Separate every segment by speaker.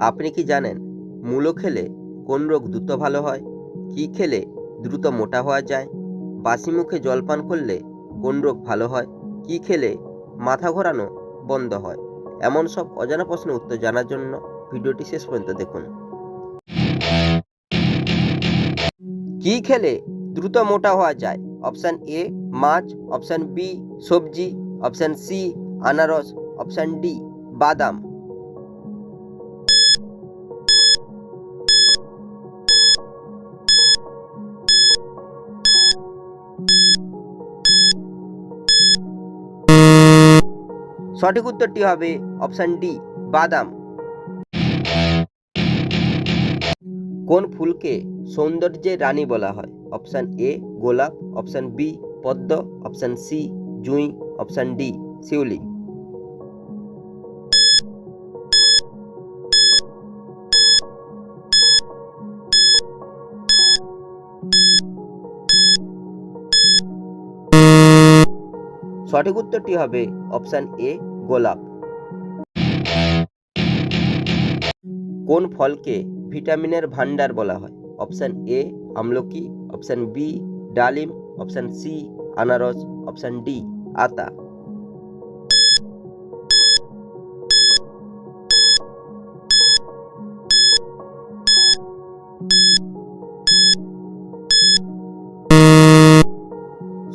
Speaker 1: আপনি কি জানেন মূলো খেলে কোন রোগ দ্রুত ভালো হয়? কি খেলে দ্রুত মোটা হওয়া যায়? বাসি মুখে জলপান করলে কোন রোগ ভালো হয়? কি খেলে মাথা ঘোরানো বন্ধ হয়? এমন সব অজানা প্রশ্নের উত্তর জানার জন্য ভিডিওটি শেষ পর্যন্ত দেখুন। কি খেলে দ্রুত মোটা হওয়া যায়? অপশান এ মাছ, অপশান বি সবজি, অপশান সি আনারস, অপশান ডি বাদাম। সঠিক উত্তরটি হবে অপশান ডি, বাদাম। কোন ফুলকে সৌন্দর্যের রানী বলা হয়? অপশান এ, গোলাপ, অপশান বি, পদ্ম, অপশান সি, জুঁই, অপশান ডি, শিউলি। সঠিক উত্তরটি হবে অপশান এ গোলাপ। কোন ফলকে ভিটামিনের ভান্ডার বলা হয়? অপশান এ, আমলকি, অপশান বি, ডালিম, অপশান সি, আনারস, অপশান ডি, আতা।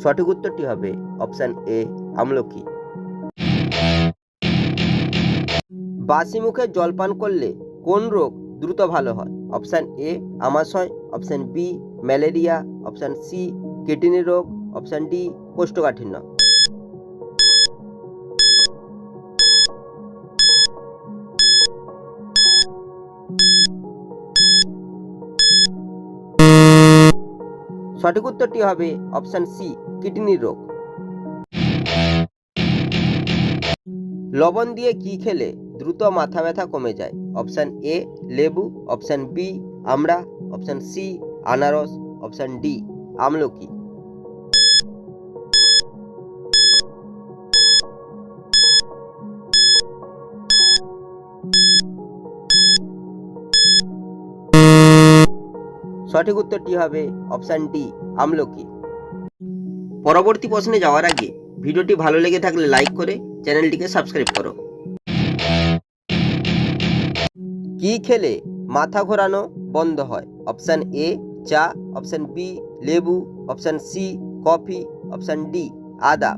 Speaker 1: সঠিক উত্তরটি হবে অপশান এ, আমলকি। বাসি মুখে জলপান করলে কোন রোগ দ্রুত ভালো হয়? Option A, আমাশয়, option B, malaria, option C, kidney রোগ, অপশান ডি, কোষ্ঠকাঠিন্য। সঠিক উত্তরটি হবে অপশান সি, কিডনি রোগ। লবণ দিয়ে কি খেলে দ্রুত মাথা ব্যথা কমে যায়। অপশান এ লেবু। অপশান বি আমড়া অপশান সি আনারস। অপশান ডি আমলকি। সঠিক উত্তরটি হবে? অপশান ডি আমলকি। পরবর্তী প্রশ্নে যাওয়ার আগে ভিডিওটি ভালো লেগে থাকলে লাইক করে চ্যানেলটিকে সাবস্ক্রাইব করো। কি খেলে মাথা ঘোরানো বন্ধ হয়? অপশান এ, চা। অপশান বি, লেবু। Option C, coffee. Option D, আদা।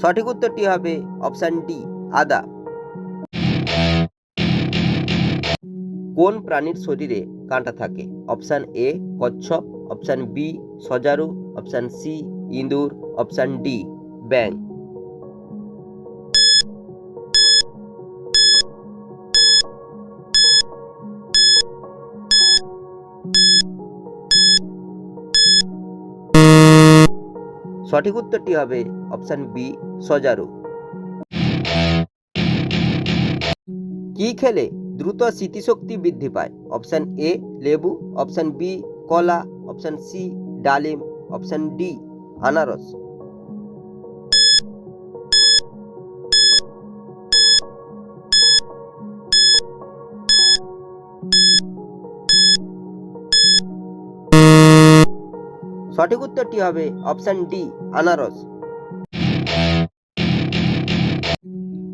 Speaker 1: সঠিক উত্তরটি হবে অপশান ডি, আদা। কোন প্রাণীর শরীরে কাঁটা থাকে। অপশান এ কচ্ছপ অপশান বি, সজারু। অপশান সি, ইঁদুর। অপশান ডি ব্যাং সঠিক উত্তরটি হবে অপশান বি, সজারু। কি খেলে? দ্রুত স্মৃতিশক্তি বৃদ্ধি পায়। অপশান এ লেবু। অপশান বি কলা। অপশান সি ডালিম। অপশান ডি আনারস। সঠিক উত্তরটি হবে অপশান ডি আনারস।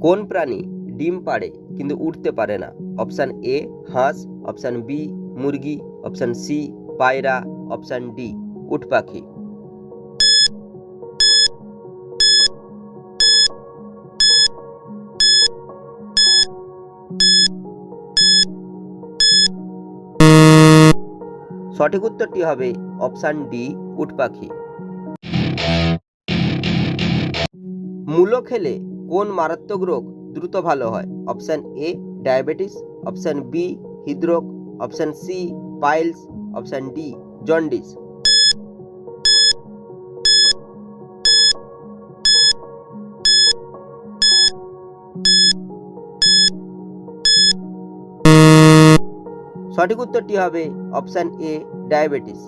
Speaker 1: কোন প্রাণী ডিম পাড়ে, কিন্তু উঠতে পারে না। অপশান এ, হাঁস, অপশান বি, মুরগি, অপশান সি, পায়রা, অপশান ডি, উট পাখি। সঠিক উত্তরটি হবে অপশান ডি, উট পাখি। মূলো খেলে কোন মারাত্মক রোগ দ্রুত ভালো হয়। Option A diabetes, option B হৃদরোগ, option C piles, option D jaundice. সঠিক উত্তরটি হবে অপশান এ ডায়াবেটিস।